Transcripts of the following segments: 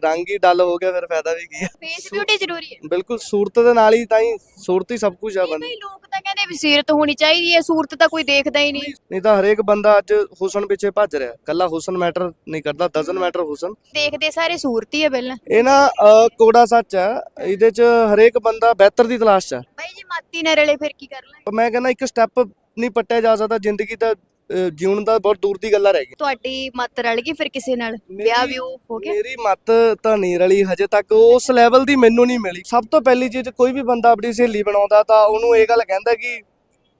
ਰੰਗ ਹੀ ਡਲ ਹੋ ਗਿਆ ਫਿਰ ਫਾਇਦਾ ਵੀ ਕੀ ਆ? ਫੇਸ ਬਿਊਟੀ ਜ਼ਰੂਰੀ ਹੈ। ਬਿਲਕੁਲ ਸੂਰਤ ਦੇ ਨਾਲ ਹੀ ਤਾਂ ਹੀ ਸੂਰਤ ਹੀ ਸਭ ਕੁਝ ਆ ਬੰਦੇ ਬਈ ਲੋਕ ਤਾਂ ਕਹਿੰਦੇ ਵੀ ਸੀਰਤ ਹੋਣੀ ਚਾਹੀਦੀ ਹੈ ਸੂਰਤ ਤਾਂ ਕੋਈ ਦੇਖਦਾ ਹੀ ਨਹੀਂ। ਨਹੀਂ ਤਾਂ ਹਰੇਕ ਬੰਦਾ ਅੱਜ ਹੁਸਨ ਪਿੱਛੇ ਭੱਜ ਰਿਹਾ। ਕੱਲਾ ਹੁਸਨ ਮੈਟਰ ਨਹੀਂ ਕਰਦਾ ਡਸਨਟ ਮੈਟਰ ਹੁਸਨ। ਦੇਖਦੇ ਸਾਰੇ ਸੂਰਤ ਹੀ ਹੈ ਪਹਿਲਾਂ। ਇਹ ਨਾ ਅ, ਕੋੜਾ ਸੱਚ ਆ। ਇਹਦੇ ਚ ਹਰੇਕ ਬੰਦਾ ਬਿਹਤਰ ਦੀ ਤਲਾਸ਼ ਚ ਆ। ਬਾਈ ਜੀ ਮਾਤੀ ਨਾ ਰਲੇ ਫਿਰ ਕੀ ਕਰ ਲਾਂਗੇ ਪਰ ਮੈਂ ਕਹਿੰਦਾ ਇੱਕ ਸਟੈਪ ਨਹੀਂ ਪੱਟਿਆ ਜਾ ਸਕਦਾ ਜ਼ਿੰਦਗੀ ਦਾ ਜਿਉਣ ਦਾ ਬਹੁਤ ਦੂਰ ਦੀ ਗੱਲਾਂ ਰਹਿ ਗਈ ਤੁਹਾਡੀ ਮੱਤ ਰਲ ਗਈ ਫਿਰ ਕਿਸੇ ਨਾਲ? ਵਿਆਹ ਮੇਰੀ- ਵੀ ਉਹ ਹੋ ਗਿਆ? ਮੇਰੀ ਮੱਤ ਤਾਂ ਨਹੀਂ ਰਲੀ ਹਜੇ ਤੱਕ। ਉਸ ਲੈਵਲ ਦੀ ਮੈਨੂੰ ਨਹੀਂ ਮਿਲੀ। ਸਭ ਤੋਂ ਪਹਿਲੀ ਚੀਜ਼ ਕੋਈ ਵੀ ਬੰਦਾ ਆਪਣੀ ਸਹੇਲੀ ਬਣਾਉਂਦਾ ਤਾਂ ਉਹਨੂੰ ਇਹ ਗੱਲ ਕਹਿੰਦਾ ਕਿ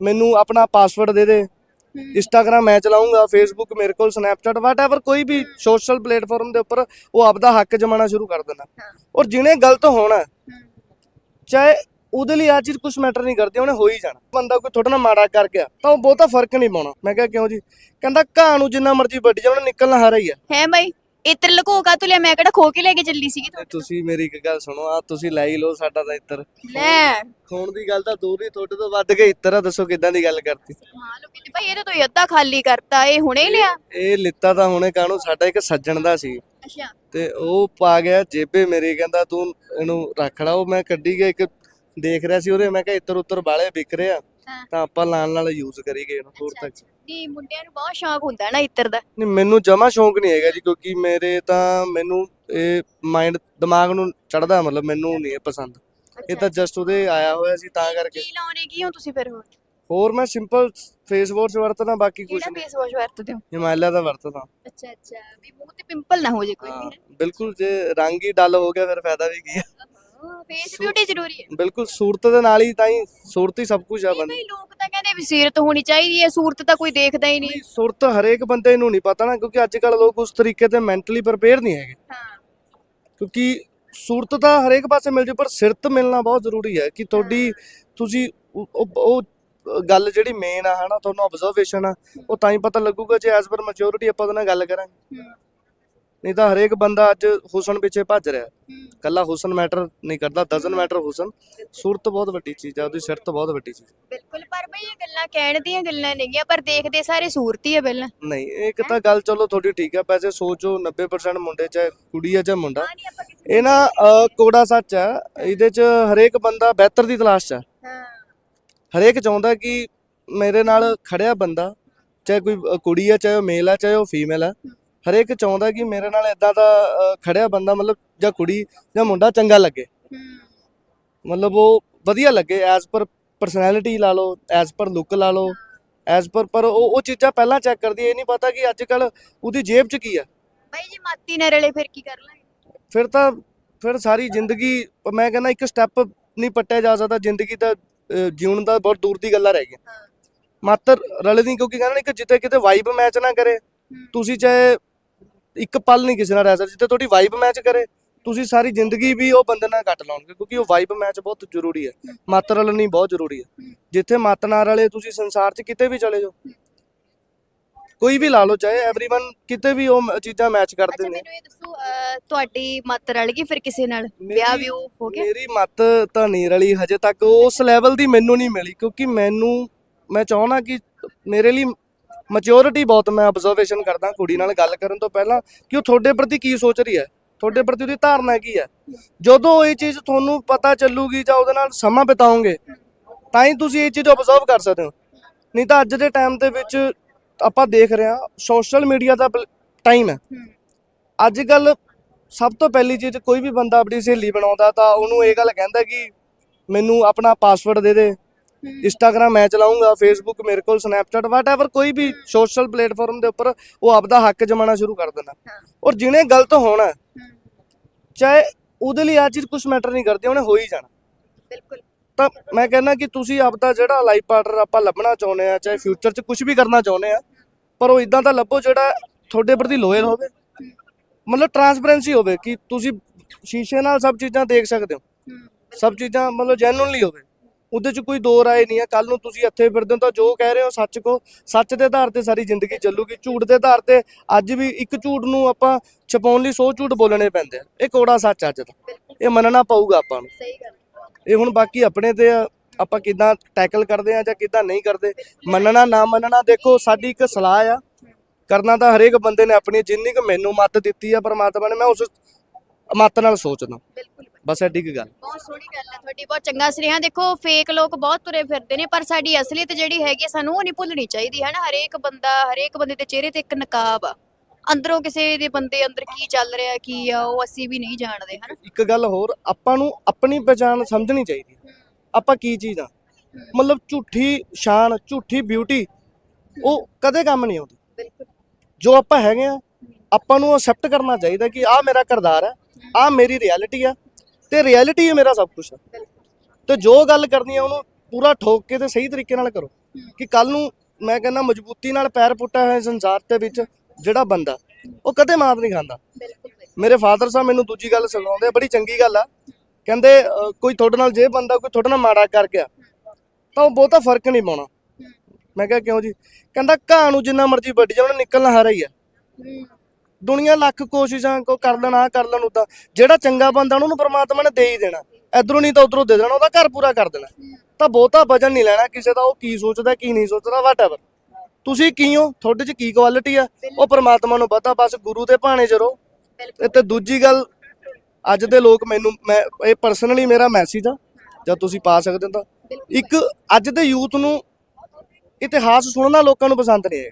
ਮੈਨੂੰ ਆਪਣਾ ਪਾਸਵਰਡ ਦੇ ਦੇ। ਇੰਸਟਾਗ੍ਰam ਮੈਂ ਚਲਾਉਂਗਾ ਫੇਸਬੁੱਕ ਮੇਰੇ ਕੋਲ ਸਨੈਪਚੈਟ ਵਾਟਐਵਰ ਕੋਈ ਵੀ ਸੋਸ਼ਲ ਪਲੇਟਫਾਰਮ ਦੇ ਉੱਪਰ ਉਹ ਆਪਦਾ ਹੱਕ ਜਮਾਣਾ ਸ਼ੁਰੂ ਕਰ ਦੇਣਾ। ਔਰ ਜਿਹਨੇ ਗਲਤ ਹੋਣਾ ਚਾਹੇ ਉਹਦੇ ਲਈ ਆ ਚੀਜ਼ ਕੁਝ ਮੈਟਰ ਨਹੀਂ ਕਰਦੀ ਉਹਨੇ ਹੋ ਹੀ ਜਾਣਾ। ਬੰਦਾ ਕੋਈ ਥੋੜਾ ਨਾ ਮਾੜਾ ਕਰ ਗਿਆ ਤਾਂ ਉਹ ਬਹੁਤਾ ਫ਼ਰਕ ਨਹੀਂ ਪਾਉਣਾ। ਮੈਂ ਕਿਹਾ ਕਿਉਂ ਜੀ? ਕਹਿੰਦਾ ਘਾਹ ਨੂੰ ਜਿੰਨਾ ਮਰਜ਼ੀ ਵੱਢ ਜਾ ਉਹਨੇ ਨਿਕਲਣਾ ਹਾਰਾ ਹੀ ਆ ਹੈ ਬਾਈ ਇਤਰ ਲਕੋ ਕਾ ਤੁਲਿਆ ਮੈਂ ਕਿਹੜਾ ਖੋ ਕੇ ਲੈ ਕੇ ਚੱਲੀ ਸੀਗੀ ਤੇ ਤੁਸੀਂ ਮੇਰੀ ਇੱਕ ਗੱਲ ਸੁਣੋ ਆ ਤੁਸੀਂ ਲੈ ਹੀ ਲਓ ਸਾਡਾ ਤਾਂ ਇੱਤਰ ਲੈ। ਖੋਣ ਦੀ ਗੱਲ ਤਾਂ ਦੂਰ ਹੀ ਤੁਹਾਡੇ ਤੋਂ ਵੱਧ ਕੇ ਇੱਤਰ ਆ ਦੱਸੋ ਕਿਦਾਂ ਦੀ ਗੱਲ ਕਰਤੀ। ਹਾਂ ਲੋਕੀ ਤੇ ਭਾਈ ਇਹਦੇ ਤੋਂ ਹੀ ਅੱਧਾ ਖਾਲੀ ਕਰਤਾ ਇਹ ਹੁਣੇ ਹੀ ਲਿਆ ਇਹ ਲਿੱਤਾ ਤਾਂ ਹੁਣੇ ਕਾਹਨੂੰ ਸਾਡਾ ਇੱਕ ਸੱਜਣ ਦਾ ਸੀ। ਅੱਛਾ। ਤੇ ਉਹ ਪਾ ਗਿਆ ਜੇਬੇ ਮੇਰੇ ਕਹਿੰਦਾ ਤੂੰ ਇਹਨੂੰ ਰੱਖ ਲਾ ਉਹ ਮੈਂ ਕੱਢੀ ਗਿਆ ਇੱਕ ਦੇਖ ਰਿਹਾ ਸੀ ਉਹਦੇ ਮੈਂ ਕਿਹਾ ਇੱਤਰ ਉੱਤਰ ਬਾਲੇ ਵਿਕ ਰਹੇ ਆ। ਹਾਂ। ਤਾਂ ਆਪਾਂ ਲਾਣ ਨਾਲ ਯੂਜ਼ ਕਰੀ ਗਏ ਇਹਨੂੰ ਹੋਰ ਤੱਕ। ਨਹੀਂ ਮੁੰਡਿਆਂ ਨੂੰ ਬਹੁਤ ਸ਼ੌਕ ਹੁੰਦਾ ਨਾ ਇਤਰ ਦਾ। ਨਹੀਂ ਮੈਨੂੰ ਜਮਾ ਸ਼ੌਂਕ ਨਹੀਂ ਹੈਗਾ ਜੀ ਕਿਉਂਕਿ ਮੇਰੇ ਤਾਂ ਮੈਨੂੰ ਇਹ ਮਾਈਂਡ ਦਿਮਾਗ ਨੂੰ ਚੜਦਾ ਮਤਲਬ ਮੈਨੂੰ ਨਹੀਂ ਇਹ ਪਸੰਦ। ਇਹ ਤਾਂ ਜਸਟ ਉਹਦੇ ਆਇਆ ਹੋਇਆ ਸੀ ਤਾਂ ਕਰਕੇ। ਕੀ ਲਾਉਣੇ ਕੀ ਹੋ ਤੁਸੀਂ ਫਿਰ ਹੋਰ? ਹੋਰ ਮੈਂ ਸਿੰਪਲ ਫੇਸ ਵਾਸ਼ ਵਰਤਦਾ ਬਾਕੀ ਕੁਝ ਕਿਹੜਾ ਨਹੀਂ। ਫੇਸ ਵਾਸ਼ ਵਰਤਦੇ ਹੋ? ਹਿਮਾਲਿਆ ਦਾ ਵਰਤਦਾ। ਅੱਛਾ ਅੱਛਾ। ਵੀ ਮੂੰਹ ਤੇ ਪਿੰਪਲ ਨਾ ਹੋ ਜੇ ਕੋਈ ਹਾਂ ਬਿਲਕੁਲ ਜੇ ਰੰਗ ਹੀ ਡਲ ਹੋ ਗਿਆ ਫਿਰ ਫਾਇਦਾ ਵੀ ਕੀ ਆ? ਫੇਸ ਬਿਊਟੀ ਜ਼ਰੂਰੀ ਹੈ। ਬਿਲਕੁਲ ਸੂਰਤ ਦੇ ਨਾਲ ਹੀ ਤਾਂ ਹੀ ਸੂਰਤ ਹੀ ਸਭ ਕੁਝ ਆ ਨਹੀਂ ਬੰਦੇ ਬਈ ਲੋਕ ਤਾਂ ਕਹਿੰਦੇ ਵੀ ਸੀਰਤ ਹੋਣੀ ਚਾਹੀਦੀ ਹੈ ਸੂਰਤ ਤਾਂ ਕੋਈ ਦੇਖਦਾ ਹੀ ਨਹੀਂ। ਸੂਰਤ ਹਰੇਕ ਬੰਦੇ ਨੂੰ ਨਹੀਂ ਪਤਾ ਨਾ ਕਿਉਂਕਿ ਅੱਜ ਕੱਲ ਲੋਕ ਉਸ ਤਰੀਕੇ ਤੇ ਮੈਂਟਲੀ ਪ੍ਰਪੇਅਰ ਨਹੀਂ ਹੈਗੇ। ਹਾਂ। ਕਿਉਂਕਿ ਸੂਰਤ ਤਾਂ ਹਰੇਕ ਪਾਸੇ ਮਿਲ ਜੂ ਪਰ ਸਿਰਤ ਮਿਲਣਾ ਬਹੁਤ ਜ਼ਰੂਰੀ ਹੈ ਕਿ ਤੁਹਾਡੀ ਤੁਸੀਂ ਉਹ- ਗੱਲ ਜਿਹੜੀ ਮੇਨ ਆ ਹਨਾ ਤੁਹਾਨੂੰ ਆਬਜ਼ਰਵੇਸ਼ਨ ਆ ਉਹ ਤਾਂ ਹੀ ਪਤਾ ਲੱਗੂਗਾ ਜੇ ਐਸ ਪਰ ਮੈਚੁਰਿਟੀ ਆਪਾਂ ਉਹਦੇ ਨਾਲ ਗੱਲ ਕਰਾਂਗੇ। ਹੂੰ, ਨਹੀਂ ਤਾਂ ਹਰੇਕ ਬੰਦਾ ਅੱਜ ਹੁਸਨ ਪਿੱਛੇ ਭੱਜ ਰਿਹਾ। ਕੱਲਾ ਹੁਸਨ ਮੈਟਰ ਨਹੀਂ ਕਰਦਾ ਡਸਨਟ ਮੈਟਰ ਹੁਸਨ। ਸੂਰਤ ਬਹੁਤ ਵੱਡੀ ਚੀਜ਼ ਆ ਉਹਦੀ ਸਿਰਤ ਬਹੁਤ ਵੱਡੀ ਚੀਜ਼। ਬਿਲਕੁਲ ਪਰ ਬਈ ਇਹ ਗੱਲਾਂ ਕਹਿਣ ਦੀਆਂ ਗੱਲਾਂ ਨੇਗੀਆਂ ਪਰ ਦੇਖਦੇ ਸਾਰੇ ਸੂਰਤ ਹੀ ਹੈ ਪਹਿਲਾਂ। ਨਹੀਂ ਇੱਕ ਤਾਂ ਗੱਲ ਚਲੋ ਤੁਹਾਡੀ ਠੀਕ ਆ ਵੈਸੇ ਸੋਚੋ 90% ਮੁੰਡੇ ਚਾਹੇ ਕੁੜੀ ਆ ਚਾਹੇ ਮੁੰਡਾ। ਹਾਂ ਨਹੀਂ ਆਪਾਂ ਕਿਸੇ ਇਹ ਨਾ ਅ, ਕੋੜਾ ਸੱਚ ਆ ਇਹਦੇ ਚ ਹਰੇਕ ਬੰਦਾ ਬਿਹਤਰ ਦੀ ਤਲਾਸ਼ ਚ ਆ। ਹਾਂ। ਹਰੇਕ ਚਾਹੁੰਦਾ ਕਿ ਮੇਰੇ ਨਾਲ ਖੜਿਆ ਬੰਦਾ ਚਾਹੇ ਕੋਈ ਅ, ਕੁੜੀ ਆ ਚਾਹੇ ਉਹ ਮੇਲ ਆ ਚਾਹੇ ਉਹ ਫੀਮੇਲ ਆ। ਹਰੇਕ ਚਾਹੁੰਦਾ ਕਿ ਮੇਰੇ ਨਾਲ ਇਦਾਂ ਦਾ ਅ, ਖੜਿਆ ਬੰਦਾ ਮਤਲਬ ਜਾਂ ਕੁੜੀ ਜਾਂ ਮੁੰਡਾ ਚੰਗਾ ਲੱਗੇ। ਮਤਲਬ ਉਹ ਵਧੀਆ ਲੱਗੇ ਐਜ਼ ਪਰ ਪਰਸਨੈਲਿਟੀ ਲਾ ਲਓ ਐਜ਼ ਪਰ ਲੁੱਕ ਲਾ ਲਓ ਐਜ਼ ਪਰ ਪਰ ਉਹ ਉਹ ਚੀਜ਼ਾਂ ਪਹਿਲਾਂ ਚੈੱਕ ਕਰਦੀ ਹੈ ਇਹ ਨਹੀਂ ਪਤਾ ਕਿ ਅੱਜ ਕੱਲ ਉਹਦੀ ਜੇਬ 'ਚ ਕੀ ਆ। ਬਾਈ ਜੀ ਮਾਤੀ ਨਾ ਰਲੇ ਫਿਰ ਕੀ ਕਰ ਲਾਂਗੇ ਫਿਰ ਤਾਂ ਫਿਰ ਸਾਰੀ ਜ਼ਿੰਦਗੀ ਮੈਂ ਕਹਿੰਦਾ ਇੱਕ ਸਟੈਪ ਨਹੀਂ ਪੱਟਿਆ ਜਾ ਸਕਦਾ ਜ਼ਿੰਦਗੀ ਦਾ ਅ, ਜਿਉਣ ਦਾ ਬਹੁਤ ਦੂਰ ਦੀ ਗੱਲਾਂ ਰਹਿ ਗਈਆਂ। ਮਾਤਰ ਰਲਦੀ ਕਿਉਂਕਿ ਕਹਿੰਦਾ ਨਹੀਂ ਕਿ ਜਿੱਥੇ ਕਿਤੇ ਵਾਈਬ ਮੈਚ ਨਾ ਕਰੇ। ਤੁਸੀਂ ਚਾਹੇ ਇੱਕ ਪਲ ਨਹੀਂ ਕਿਸੇ ਨਾਲ ਰਹਿ ਸਕਦੇ ਜਿੱਥੇ ਤੁਹਾਡੀ ਵਾਈਬ ਮੈਚ ਕਰੇ ਤੁਸੀਂ ਸਾਰੀ ਜ਼ਿੰਦਗੀ ਵੀ ਉਹ ਬੰਦੇ ਨਾਲ ਕੱਟ ਲਾਉਂਗੇ ਕਿਉਂਕਿ ਉਹ ਵਾਈਬ ਮੈਚ ਬਹੁਤ ਜ਼ਰੂਰੀ ਹੈ ਮੱਤ ਰਲਣੀ ਬਹੁਤ ਜ਼ਰੂਰੀ ਹੈ ਜਿੱਥੇ ਮੱਤ ਨਾ ਰਲੇ ਤੁਸੀਂ ਸੰਸਾਰ 'ਚ ਕਿਤੇ ਵੀ ਚਲੇ ਜਾਓ ਕੋਈ ਵੀ ਲਾ ਲਓ ਚਾਹੇ एवरीवन ਕਿਤੇ ਵੀ ਉਹ ਮ- ਚੀਜ਼ਾਂ ਮੈਚ ਕਰਦੇ ਅੱਛਾ ਨੇ ਮੈਨੂੰ ਇਹ ਦੱਸੋ ਅਹ, ਤੁਹਾਡੀ ਮੱਤ ਰਲ ਗਈ ਫਿਰ ਕਿਸੇ ਨਾਲ ਵਿਆਹ ਵੀ ਉਹ ਹੋ ਗਿਆ ਮੇਰੀ ਮੱਤ ਤਾਂ ਨਹੀਂ ਰਲੀ ਹਜੇ ਤੱਕ ਉਸ ਲੈਵਲ ਦੀ ਮੈਨੂੰ ਨਹੀਂ ਮਿਲੀ ਕਿਉਂਕਿ ਮੈਨੂੰ ਮੈਂ ਚਾਹਣਾ ਕਿ ਮੇਰੇ ਲਈ ਮੈਚੁਰਿਟੀ ਬਹੁਤ ਮੈਂ ਆਬਜ਼ਰਵੇਸ਼ਨ ਕਰਦਾ ਕੁੜੀ ਨਾਲ ਗੱਲ ਕਰਨ ਤੋਂ ਪਹਿਲਾਂ ਕਿ ਉਹ ਤੁਹਾਡੇ ਪ੍ਰਤੀ ਕੀ ਸੋਚ ਰਹੀ ਹੈ? ਤੁਹਾਡੇ ਪ੍ਰਤੀ ਉਹਦੀ ਧਾਰਨਾ ਕੀ ਹੈ? ਜਦੋਂ ਇਹ ਚੀਜ਼ ਤੁਹਾਨੂੰ ਪਤਾ ਚੱਲੂਗੀ ਜਾਂ ਉਹਦੇ ਨਾਲ ਸਮਾਂ ਬਿਤਾਓਗੇ ਤਾਂ ਹੀ ਤੁਸੀਂ ਇਹ ਚੀਜ਼ ਆਬਜ਼ਰਵ ਕਰ ਸਕਦੇ ਹੋ। ਨਹੀਂ ਤਾਂ ਅੱਜ ਦੇ ਟਾਈਮ ਦੇ ਵਿੱਚ ਆਪਾਂ ਦੇਖ ਰਹੇ ਹਾਂ ਸੋਸ਼ਲ ਮੀਡੀਆ ਦਾ ਟਾਈਮ ਹੈ। ਅੱਜ ਕੱਲ ਸਭ ਤੋਂ ਪਹਿਲੀ ਚੀਜ਼ ਕੋਈ ਵੀ ਬੰਦਾ ਆਪਣੀ ਸਹੇਲੀ ਬਣਾਉਂਦਾ ਤਾਂ ਉਹਨੂੰ ਇਹ ਗੱਲ ਕਹਿੰਦਾ ਕਿ ਮੈਨੂੰ ਆਪਣਾ ਪਾਸਵਰਡ ਦੇ ਦੇ। ਇੰਸਟਾਗ੍ਰam ਮੈਂ ਚਲਾਉਂਗਾ ਫੇਸਬੁੱਕ ਮੇਰੇ ਕੋਲ ਸਨੈਪਚੈਟ ਵਾਟਐਵਰ ਕੋਈ ਵੀ ਸੋਸ਼ਲ ਪਲੇਟਫਾਰਮ ਦੇ ਉੱਪਰ ਉਹ ਆਪਦਾ ਹੱਕ ਜਮਾਣਾ ਸ਼ੁਰੂ ਕਰ ਦੇਣਾ। ਔਰ ਜਿਹਨੇ ਗਲਤ ਹੋਣਾ ਚਾਹੇ ਉਹਦੇ ਲਈ ਆ ਚੀਜ਼ ਕੁਝ ਮੈਟਰ ਨਹੀਂ ਕਰਦੀ ਉਹਨੇ ਹੋ ਹੀ ਜਾਣਾ। ਬਿਲਕੁਲ। ਤਾਂ ਮੈਂ ਕਹਿੰਦਾ ਕਿ ਤੁਸੀਂ ਆਪਦਾ ਜਿਹੜਾ ਲਾਈਫ ਪਾਰਟਨਰ ਆਪਾਂ ਲੱਭਣਾ ਚਾਹੁੰਦੇ ਆ ਚਾਹੇ ਫਿਊਚਰ 'ਚ ਕੁਝ ਵੀ ਕਰਨਾ ਚਾਹੁੰਦੇ ਆ ਪਰ ਉਹ ਇਦਾਂ ਦਾ ਲੱਭੋ ਜਿਹੜਾ ਤੁਹਾਡੇ ਪ੍ਰਤੀ ਲੋਇਲ ਹੋਵੇ। ਮਤਲਬ ਟਰਾਂਸਪੇਰੈਂਸੀ ਹੋਵੇ ਕਿ ਤੁਸੀਂ ਸ਼ੀਸ਼ੇ ਨਾਲ ਸਭ ਚੀਜ਼ਾਂ ਦੇਖ ਸਕਦੇ ਹੋ। ਹੂੰ, ਸਭ ਚੀਜ਼ਾਂ ਮਤਲਬ ਜੈਨੂਇਨਲੀ ਹੋਵੇ। ਉਹਦੇ 'ਚ ਕੋਈ ਦੋ ਰਾਏ ਨਹੀਂ ਹੈ ਕੱਲ ਨੂੰ ਤੁਸੀਂ ਇੱਥੇ ਫਿਰਦੇ ਹੋ ਤਾਂ ਜੋ ਕਹਿ ਰਹੇ ਹੋ ਸੱਚ ਕੋ ਸੱਚ ਦੇ ਆਧਾਰ ਤੇ ਸਾਰੀ ਜ਼ਿੰਦਗੀ ਚੱਲੂਗੀ। ਝੂਠ ਦੇ ਆਧਾਰ ਤੇ ਅੱਜ ਵੀ ਇੱਕ ਝੂਠ ਨੂੰ ਆਪਾਂ ਛਪਾਉਣ ਲਈ 100 ਝੂਠ ਬੋਲਣੇ ਪੈਂਦੇ ਆ। ਇਹ ਕੋੜਾ ਸੱਚ ਅੱਜ ਦਾ। ਇਹ ਮੰਨਣਾ ਪਊਗਾ ਆਪਾਂ ਨੂੰ। ਸਹੀ ਗੱਲ ਇਹ ਹੁਣ ਬਾਕੀ ਆਪਣੇ ਤੇ ਆ। ਆਪਾਂ ਕਿਦਾਂ ਟੈਕਲ ਕਰਦੇ ਆ ਜਾਂ ਕਿਦਾਂ ਨਹੀਂ ਕਰਦੇ। ਮੰਨਣਾ ਨਾ ਮੰਨਣਾ ਦੇਖੋ ਸਾਡੀ ਇੱਕ ਸਲਾਹ ਆ। ਕਰਨਾ ਤਾਂ ਹਰੇਕ ਬੰਦੇ ਨੇ ਆਪਣੀ ਜਿੰਨੀ ਕੁ ਮੈਨੂੰ ਮੱਤ ਦਿੱਤੀ ਆ ਪਰਮਾਤਮਾ ਨੇ ਮੈਂ ਉਸ ਮੱਤ ਨਾਲ ਸੋਚਦਾ। ਬਿਲਕੁਲ। ਬਸ ਐਡੀ ਕੀ ਗੱਲ। ਬਹੁਤ ਸੋਹਣੀ ਗੱਲ ਹੈ ਤੁਹਾਡੀ ਬਹੁਤ ਚੰਗਾ ਸੁਨੇਹਾ। ਦੇਖੋ ਫੇਕ ਲੋਕ ਬਹੁਤ ਤੁਰੇ ਫਿਰਦੇ ਨੇ ਪਰ ਸਾਡੀ ਅਸਲੀਅਤ ਜਿਹੜੀ ਹੈਗੀ ਹੈ, ਸਾਨੂੰ ਉਹ ਨਹੀਂ ਭੁੱਲਣੀ ਚਾਹੀਦੀ ਹੈ ਨਾ ਹਰੇਕ ਬੰਦਾ ਹਰੇਕ ਬੰਦੇ ਦੇ ਚਿਹਰੇ ਤੇ ਇੱਕ ਨਕਾਬ ਆ। ਅੰਦਰੋਂ ਕਿਸੇ ਦੇ ਬੰਦੇ ਅੰਦਰ ਕੀ ਚੱਲ ਰਿਹਾ ਕੀ ਆ ਉਹ ਅਸੀਂ ਵੀ ਨਹੀਂ ਜਾਣਦੇ ਹਨਾ? ਇੱਕ ਗੱਲ ਹੋਰ ਆਪਾਂ ਨੂੰ ਆਪਣੀ ਪਛਾਣ ਸਮਝਣੀ ਚਾਹੀਦੀ ਹੈ। ਆਪਾਂ ਕੀ ਚੀਜ਼ ਆ? ਮਤਲਬ ਝੂਠੀ ਸ਼ਾਨ ਝੂਠੀ ਬਿਊਟੀ ਉਹ ਕਦੇ ਕੰਮ ਨਹੀਂ ਆਉਂਦੀ। ਬਿਲਕੁਲ। ਜੋ ਆਪਾਂ ਹੈਗੇ ਆ ਆਪਾਂ ਨੂੰ ਅਸੈਪਟ ਕਰਨਾ ਚਾਹੀਦਾ ਕਿ ਆ ਮੇਰਾ ਕਿਰਦਾਰ ਹੈ ਆ ਮੇਰੀ ਰਿਐਲਿਟੀ ਆ ਤੇ ਰਿਐਲਿਟੀ ਹੀ ਮੇਰਾ ਸਭ ਕੁਝ ਆ ਤੇ ਜੋ ਗੱਲ ਕਰਨੀ ਆ ਉਹਨੂੰ ਪੂਰਾ ਠੋਕ ਕੇ ਤੇ ਸਹੀ ਤਰੀਕੇ ਨਾਲ ਕਰੋ। ਕਿ ਕੱਲ ਨੂੰ ਮੈਂ ਕਹਿੰਦਾ ਮਜ਼ਬੂਤੀ ਨਾਲ ਪੈਰ ਪੁੱਟਿਆ ਹੋਇਆ ਸੰਸਾਰ ਦੇ ਵਿੱਚ ਜਿਹੜਾ ਬੰਦਾ ਉਹ ਕਦੇ ਮਾਤ ਨਹੀਂ ਖਾਂਦਾ। ਮੇਰੇ ਫਾਦਰ ਸਾਹਿਬ ਮੈਨੂੰ ਦੂਜੀ ਗੱਲ ਸਿਖਾਉਂਦੇ ਆ ਬੜੀ ਚੰਗੀ ਗੱਲ ਆ। ਕਹਿੰਦੇ ਕੋਈ ਤੁਹਾਡੇ ਨਾਲ ਜੇ ਬੰਦਾ ਕੋਈ ਤੁਹਾਡੇ ਨਾਲ ਮਾੜਾ ਕਰ ਗਿਆ ਤਾਂ ਉਹ ਬਹੁਤਾ ਫ਼ਰਕ ਨਹੀਂ ਪਾਉਣਾ। ਮੈਂ ਕਿਹਾ ਕਿਉਂ ਜੀ? ਕਹਿੰਦਾ ਘਾਹ ਨੂੰ ਜਿੰਨਾ ਮਰਜ਼ੀ ਵੱਢ ਜਾ ਉਹਨੇ ਨਿਕਲਣਾ ਹਾਰਾ ਹੀ ਆ। ਦੁਨੀਆ ਲੱਖ ਕੋਸ਼ਿਸ਼ਾਂ ਕੋ ਕਰ ਲੈਣ ਆ ਕਰ ਲੈਣ ਉਦਾਂ। ਜਿਹੜਾ ਚੰਗਾ ਬੰਦਾ ਉਹਨੂੰ ਪ੍ਰਮਾਤਮਾ ਨੇ ਦੇ ਹੀ ਦੇਣਾ। ਇਧਰੋਂ ਨਹੀਂ ਤਾਂ ਉਧਰੋਂ ਦੇ ਦੇਣਾ ਉਹਦਾ ਘਰ ਪੂਰਾ ਕਰ ਦੇਣਾ। ਤਾਂ ਬਹੁਤਾ ਵਜਨ ਨਹੀਂ ਲੈਣਾ ਕਿਸੇ ਦਾ ਉਹ ਕੀ ਸੋਚਦਾ ਕੀ ਨਹੀਂ ਸੋਚਦਾ ਵਾਟਐਵਰ ਤੁਸੀਂ ਕੀ ਹੋ? ਤੁਹਾਡੇ 'ਚ ਕੀ ਕੁਆਲਿਟੀ ਆ? ਉਹ ਪ੍ਰਮਾਤਮਾ ਨੂੰ ਪਤਾ ਬਸ ਗੁਰੂ ਦੇ ਭਾਣੇ 'ਚ ਰਹੋ। ਤੇ ਦੂਜੀ ਗੱਲ ਅੱਜ ਦੇ ਲੋਕ ਮੈਨੂੰ ਮੈਂ ਇਹ ਪਰਸਨਲੀ ਮੇਰਾ ਮੈਸੇਜ ਆ ਜਦ ਤੁਸੀਂ ਪਾ ਸਕਦੇ ਹੋ ਤਾਂ। ਇੱਕ ਅੱਜ ਦੇ ਯੂਥ ਨੂੰ ਇਤਿਹਾਸ ਸੁਣਨਾ ਲੋਕਾਂ ਨੂੰ ਪਸੰਦ ਨਹੀਂ ਹੈ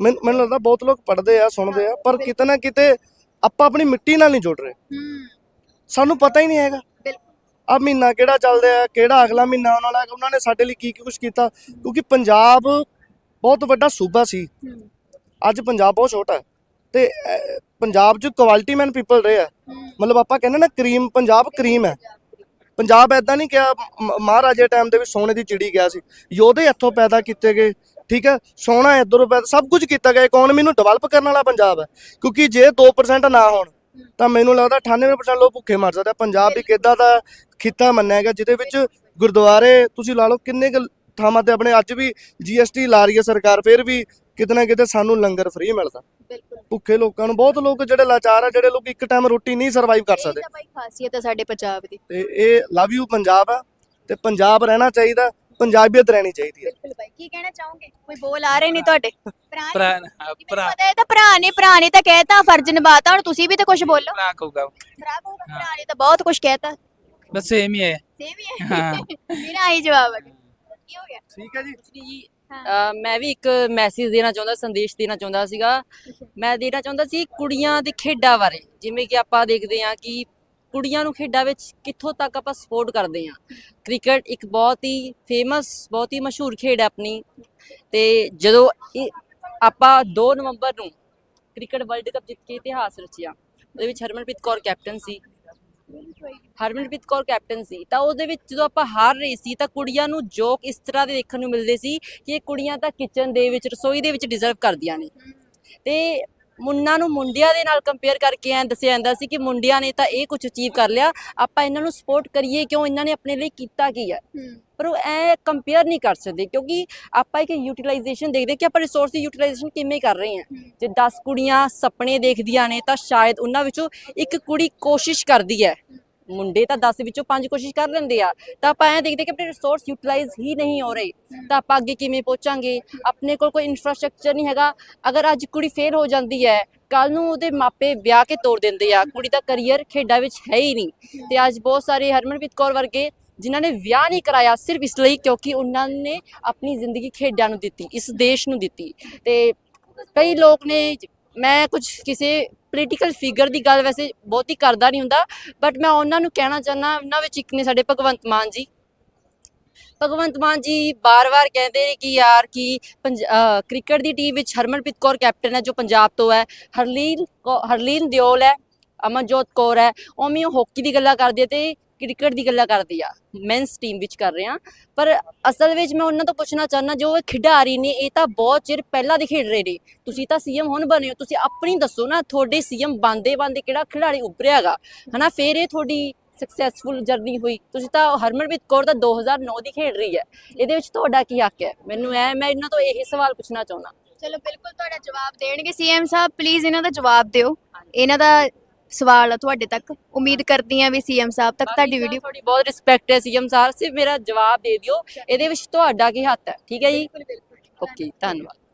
ਮੈਨੂੰ ਮੈਨੂੰ ਲੱਗਦਾ ਬਹੁਤ ਲੋਕ ਪੜ੍ਹਦੇ ਆ ਸੁਣਦੇ ਆ ਪਰ ਕਿਤੇ ਨਾ ਕਿਤੇ ਆਪਾਂ ਆਪਣੀ ਮਿੱਟੀ ਨਾਲ ਨਹੀਂ ਜੁੜ ਰਹੇ। ਹੂੰ। ਸਾਨੂੰ ਪਤਾ ਹੀ ਨਹੀਂ ਹੈਗਾ। ਬਿਲਕੁਲ। ਆ ਮਹੀਨਾ ਕਿਹੜਾ ਚੱਲਦਾ ਆ ਕਿਹੜਾ ਅਗਲਾ ਮਹੀਨਾ ਆਉਣ ਵਾਲਾ ਹੈ, ਉਹਨਾਂ ਨੇ ਸਾਡੇ ਲਈ ਕੀ ਕੀ ਕੁਝ ਕੀਤਾ? ਕਿਉਂਕਿ ਪੰਜਾਬ ਬਹੁਤ ਵੱਡਾ ਸੂਬਾ ਸੀ। ਹੂੰ। ਅੱਜ ਪੰਜਾਬ ਬਹੁਤ ਛੋਟਾ ਹੈ। ਤੇ ਅਹ, ਪੰਜਾਬ 'ਚ ਕੁਆਲਿਟੀ ਮੈਨ ਪੀਪਲ ਰਹੇ ਆ। ਹੂੰ। ਮਤਲਬ ਆਪਾਂ ਕਹਿੰਦੇ ਨਾ ਕਰੀਮ ਪੰਜਾਬ ਕਰੀਮ ਹੈ। ਪੰਜਾਬ ਐਦਾਂ ਨਹੀਂ ਕਿਹਾ ਮ- ਮਹਾਰਾਜੇ ਟਾਈਮ ਦੇ ਵਿੱਚ ਸੋਨੇ ਦੀ ਚਿੜੀ ਗਿਆ ਸੀ। ਯੋਧੇ ਇੱਥੋਂ ਪੈਦਾ ਕੀਤੇ ਗਏ। ਠੀਕ ਹੈ ਸੋਨਾ ਇੱਧਰੋਂ ਪੈਦਾ ਸਭ ਕੁਝ ਕੀਤਾ ਗਿਆ ਇਕਨੋਮੀ ਨੂੰ ਡਿਵੈਲਪ ਕਰਨ ਵਾਲਾ ਪੰਜਾਬ ਹੈ। ਕਿਉਂਕਿ ਜੇ 2% ਨਾ ਹੋਣ ਤਾਂ ਮੈਨੂੰ ਲੱਗਦਾ 98% ਲੋਕ ਭੁੱਖੇ ਮਰ ਸਕਦੇ। ਪੰਜਾਬ ਇੱਕ ਇਦਾਂ ਦਾ ਖਿੱਤਾ ਮੰਨਿਆ ਗਿਆ ਜਿਹਦੇ ਵਿੱਚ ਗੁਰਦੁਆਰੇ ਤੁਸੀਂ ਲਾ ਲਓ ਕਿੰਨੇ ਥਾਵਾਂ ਤੇ ਆਪਣੇ ਅੱਜ ਵੀ ਜੀਐਸਟੀ ਲਾ ਰਹੀ ਹੈ ਸਰਕਾਰ ਫਿਰ ਵੀ ਕਿਤੇ ਨਾ ਕਿਤੇ ਸਾਨੂੰ ਲੰਗਰ ਫ੍ਰੀ ਮਿਲਦਾ। ਭੁੱਖੇ ਲੋਕਾਂ ਨੂੰ ਬਹੁਤ ਲੋਕ ਜਿਹੜੇ ਲਾਚਾਰ ਆ ਜਿਹੜੇ ਲੋਕ ਇੱਕ ਟਾਈਮ ਰੋਟੀ ਨਹੀਂ ਸਰਵਾਈਵ ਕਰ ਇਹ ਸਕਦੇ। ਤਾਂ ਬਾਈ ਖਾਸੀਅਤ ਹੈ ਸਾਡੇ ਪੰਜਾਬ ਦੀ। ਤੇ ਇਹ ਲਵ ਯੂ ਪੰਜਾਬ ਆ ਤੇ ਪੰਜਾਬ ਰਹਿਣਾ ਚਾਹੀਦਾ। ਪੰਜਾਬੀਅਤ ਰਹਿਣੀ ਚਾਹੀਦੀ ਹੈ। ਬਿਲਕੁਲ ਬਾਈ ਕੀ ਕਹਿਣਾ ਚਾਹੋਗੇ? ਕੋਈ ਬੋਲ ਆ ਰਹੇ ਨਹੀਂ ਤੁਹਾਡੇ? ਭਰਾ ਨੇ? ਭਰਾ ਹਾਂ, ਜੀ, ਭਰਾ। ਮੈਨੂੰ ਪਤਾ ਇਹ ਤਾਂ ਭਰਾ ਨੇ ਭਰਾ ਨੇ ਤਾਂ ਕਹਿਤਾ ਫਰਜ਼ ਨਿਭਾਤਾ ਹੁਣ ਤੁਸੀਂ ਵੀ ਤਾਂ ਕੁਝ ਬੋਲੋ। ਭਰਾ ਕਹੂਗਾ ਭਰਾ ਕਹੂਗਾ ਭਰਾ ਨੇ ਤਾਂ ਬਹੁਤ ਕੁਝ ਕਹਿਤਾ। ਬਸ ਸੇਮ ਹੀ ਹੈ। ਸੇਮ ਹੀ ਹਾਂ। ਹੈ। ਮੇਰਾ ਆਹੀ ਜਵਾਬ ਹੈ। ਕੀ ਹੋ ਗਿਆ? ਠੀਕ ਹੈ ਜੀ। ਜੀ। ਹਾਂ। ਅਹ ਮੈਂ ਵੀ ਇੱਕ ਮੈਸੇਜ ਦੇਣਾ ਚਾਹੁੰਦਾ ਸੰਦੇਸ਼ ਦੇਣਾ ਚਾਹੁੰਦਾ ਸੀਗਾ। ਮੈਂ ਦੇਣਾ ਚਾਹੁੰਦਾ ਸੀ ਕੁੜੀਆਂ ਦੇ ਖੇਡਾਂ ਬਾਰੇ। ਜਿਵੇਂ ਕਿ ਆਪਾਂ ਦੇਖਦੇ ਹਾਂ ਕਿ ਕੁੜੀਆਂ ਨੂੰ ਖੇਡਾਂ ਵਿੱਚ ਕਿੱਥੋਂ ਤੱਕ ਆਪਾਂ ਸਪੋਰਟ ਕਰਦੇ ਹਾਂ। ਕ੍ਰਿਕਟ ਇੱਕ ਬਹੁਤ ਹੀ ਫੇਮਸ ਬਹੁਤ ਹੀ ਮਸ਼ਹੂਰ ਖੇਡ ਹੈ ਆਪਣੀ। ਤੇ ਜਦੋਂ ਆਪਾਂ 2 ਨਵੰਬਰ ਨੂੰ ਕ੍ਰਿਕਟ ਵਰਲਡ ਕੱਪ ਜਿੱਤ ਕੇ ਇਤਿਹਾਸ ਰਚਿਆ, ਉਹਦੇ ਵਿੱਚ ਹਰਮਨਪ੍ਰੀਤ ਕੌਰ ਕੈਪਟਨ ਸੀ। ਹਰਮਨਪ੍ਰੀਤ ਕੌਰ ਕੈਪਟਨ ਸੀ। ਤਾਂ ਉਹਦੇ ਵਿੱਚ ਜਦੋਂ ਆਪਾਂ ਹਾਰ ਰਹੇ ਸੀ, ਤਾਂ ਕੁੜੀਆਂ ਨੂੰ ਜੋਕ ਇਸ ਤਰ੍ਹਾਂ ਦੇ ਦੇਖਣ ਨੂੰ ਮਿਲਦੇ ਸੀ ਕਿ ਇਹ ਕੁੜੀਆਂ ਤਾਂ ਕਿਚਨ ਦੇ ਵਿੱਚ, ਰਸੋਈ ਦੇ ਵਿੱਚ ਡਿਜ਼ਰਵ ਕਰਦੀਆਂ ਨੇ। ਤੇ ਮੁੰਨਾ ਨੂੰ ਮੁੰਡਿਆਂ ਦੇ ਨਾਲ ਕੰਪੇਅਰ ਕਰਕੇ ਐਂ ਦੱਸਿਆ ਜਾਂਦਾ ਸੀ ਕਿ ਮੁੰਡਿਆਂ ਨੇ ਤਾਂ ਇਹ ਕੁਝ ਅਚੀਵ ਕਰ ਲਿਆ। ਆਪਾਂ ਇਹਨਾਂ ਨੂੰ ਸਪੋਰਟ ਕਰੀਏ ਕਿਉਂ? ਇਹਨਾਂ ਨੇ ਆਪਣੇ ਲਈ ਕੀਤਾ ਕੀ ਹੈ? ਪਰ ਉਹ ਐ ਕੰਪੇਅਰ ਨਹੀਂ ਕਰ ਸਕਦੇ ਕਿਉਂਕਿ ਆਪਾਂ ਇੱਕ ਯੂਟਿਲਾਈਜੇਸ਼ਨ ਦੇਖਦੇ ਕਿ ਆਪਾਂ ਰਿਸੋਰਸ ਦੀ ਯੂਟਿਲਾਈਜੇਸ਼ਨ ਕਿਵੇਂ ਕਰ ਰਹੇ ਹਾਂ। ਜੇ 10 ਕੁੜੀਆਂ ਸੁਪਨੇ ਦੇਖਦੀਆਂ ਨੇ ਤਾਂ ਸ਼ਾਇਦ ਉਹਨਾਂ ਵਿੱਚੋਂ ਇੱਕ ਕੁੜੀ ਕੋਸ਼ਿਸ਼ ਕਰਦੀ ਹੈ। ਮੁੰਡੇ ਤਾਂ 10 ਵਿੱਚੋਂ 5 ਕੋਸ਼ਿਸ਼ ਕਰ ਲੈਂਦੇ ਆ, ਤਾਂ ਆਪਾਂ ਐਂ ਦੇਖਦੇ ਕਿ ਆਪਣੇ ਰਿਸੋਰਸ ਯੂਟਿਲਾਈਜ਼ ਹੀ ਨਹੀਂ ਹੋ ਰਹੇ। ਤਾਂ ਆਪਾਂ ਅੱਗੇ ਕਿਵੇਂ ਪਹੁੰਚਾਂਗੇ? ਆਪਣੇ ਕੋਲ ਕੋਈ ਇਨਫਰਾਸਟ੍ਰਕਚਰ ਨਹੀਂ ਹੈਗਾ। ਅਗਰ ਅੱਜ ਕੁੜੀ ਫੇਲ ਹੋ ਜਾਂਦੀ ਹੈ ਕੱਲ ਨੂੰ ਉਹਦੇ ਮਾਪੇ ਵਿਆਹ ਕੇ ਤੋੜ ਦਿੰਦੇ ਆ। ਕੁੜੀ ਦਾ ਕੈਰੀਅਰ ਖੇਡਾਂ ਵਿੱਚ ਹੈ ਹੀ ਨਹੀਂ। ਤੇ ਅੱਜ ਬਹੁਤ ਸਾਰੇ ਹਰਮਨਪ੍ਰੀਤ ਕੌਰ ਵਰਗੇ ਜਿਨ੍ਹਾਂ ਨੇ ਵਿਆਹ ਨਹੀਂ ਕਰਾਇਆ ਸਿਰਫ ਇਸ ਲਈ ਕਿਉਂਕਿ ਉਹਨਾਂ ਨੇ ਆਪਣੀ ਜ਼ਿੰਦਗੀ ਖੇਡਾਂ ਨੂੰ ਦਿੱਤੀ, ਇਸ ਦੇਸ਼ ਨੂੰ ਦਿੱਤੀ। ਤੇ ਕਈ ਲੋਕ ਨੇ ਮੈਂ ਕੁਝ ਕਿਸੇ ਪੋਲੀਟੀਕਲ ਫਿਗਰ ਦੀ ਗੱਲ ਵੈਸੇ ਬਹੁਤੀ ਕਰਦਾ ਨਹੀਂ ਹੁੰਦਾ ਬਟ ਮੈਂ ਉਹਨਾਂ ਨੂੰ ਕਹਿਣਾ ਚਾਹੁੰਦਾ, ਉਹਨਾਂ ਵਿੱਚ ਇੱਕ ਨੇ ਸਾਡੇ ਭਗਵੰਤ ਮਾਨ ਜੀ। ਭਗਵੰਤ ਮਾਨ ਜੀ ਬਾਰ-ਬਾਰ ਕਹਿੰਦੇ ਨੇ ਕਿ ਯਾਰ ਕਿ ਪੰਜ- ਕ੍ਰਿਕਟ ਦੀ ਟੀਮ ਵਿੱਚ ਹਰਮਨਪ੍ਰੀਤ ਕੌਰ ਕੈਪਟਨ ਹੈ, ਜੋ ਪੰਜਾਬ ਤੋਂ ਹੈ। ਹਰਲੀਨ ਕੌ- ਹਰਲੀਨ ਦਿਓਲ ਹੈ, ਅਮਨਜੋਤ ਕੌਰ ਹੈ, ਉਵੇਂ ਉਹ ਹਾਕੀ ਦੀ ਗੱਲਾਂ ਕਰਦੇ ਹੈ ਤੇ ਕ੍ਰਿਕਟ ਦੀ ਗੱਲਾਂ ਕਰਦੀ ਆ ਮੈਨਸ ਟੀਮ ਵਿੱਚ ਕਰ ਰਹੇ। ਆ ਪਰ ਅਸਲ ਵਿੱਚ ਮੈਂ ਉਹਨਾਂ ਤੋਂ ਪੁੱਛਣਾ ਚਾਹੁੰਦਾ, ਜੋ ਖਿਡਾਰੀ ਨੇ, ਇਹ ਤਾਂ ਬਹੁਤ ਚਿਰ ਪਹਿਲਾਂ ਦੇ ਖੇਡ ਰਹੇ ਨੇ। ਤੁਸੀਂ ਤਾਂ ਸੀਐਮ ਹੁਣ ਬਣੇ ਹੋ, ਤੁਸੀਂ ਆਪਣੀ ਦੱਸੋ ਨਾ, ਤੁਹਾਡੇ ਸੀਐਮ ਬੰਦੇ ਬੰਦੇ ਕਿਹੜਾ ਖਿਡਾਰੀ ਉੱਭਰਿਆਗਾ ਹਨਾ, ਫੇਰ ਇਹ ਤੁਹਾਡੀ ਸਕਸੈਸਫੁਲ ਜਰਨੀ ਹੋਈ। ਤੁਸੀਂ ਤਾਂ ਹਰਮਨਪ੍ਰੀਤ ਕੌਰ ਤਾਂ 2009 ਦੀ ਖੇਡ ਰਹੀ ਹੈ। ਇਹਦੇ ਵਿੱਚ ਤੁਹਾਡਾ ਕੀ ਹੱਕ ਹੈ? ਮੈਨੂੰ ਐ, ਮੈਂ ਇਹਨਾਂ ਤੋਂ ਇਹ ਸਵਾਲ ਪੁੱਛਣਾ ਚਾਹੁੰਦਾ। ਚਲੋ, ਬਿਲਕੁਲ ਤੁਹਾਡਾ ਜਵਾਬ ਦੇਣਗੇ। ਸੀਐਮ ਸਾਹਿਬ ਪਲੀਜ਼ ਇਹਨਾਂ ਦਾ ਜਵਾਬ ਦਿਓ। ਇਹਨਾਂ ਦਾ ਸਵਾਲ ਆ ਤੁਹਾਡੇ ਤੱਕ। ਉਮੀਦ ਕਰਦੀ ਹਾਂ ਵੀ ਸੀਐਮ ਸਾਹਿਬ ਤੱਕ ਤੁਹਾਡੀ ਵੀਡੀਓ ਤੁਹਾਡੀ ਬਹੁਤ ਰਿਸਪੈਕਟ ਹੈ ਸੀਐਮ ਸਾਹਿਬ। ਸਿਰਫ ਮੇਰਾ ਜਵਾਬ ਦੇ ਦਿਓ। ਇਹਦੇ ਵਿੱਚ ਤੁਹਾਡਾ ਕੀ ਹੱਥ ਹੈ। ਠੀਕ ਹੈ ਜੀ? ਓਕੇ ਧੰਨਵਾਦ।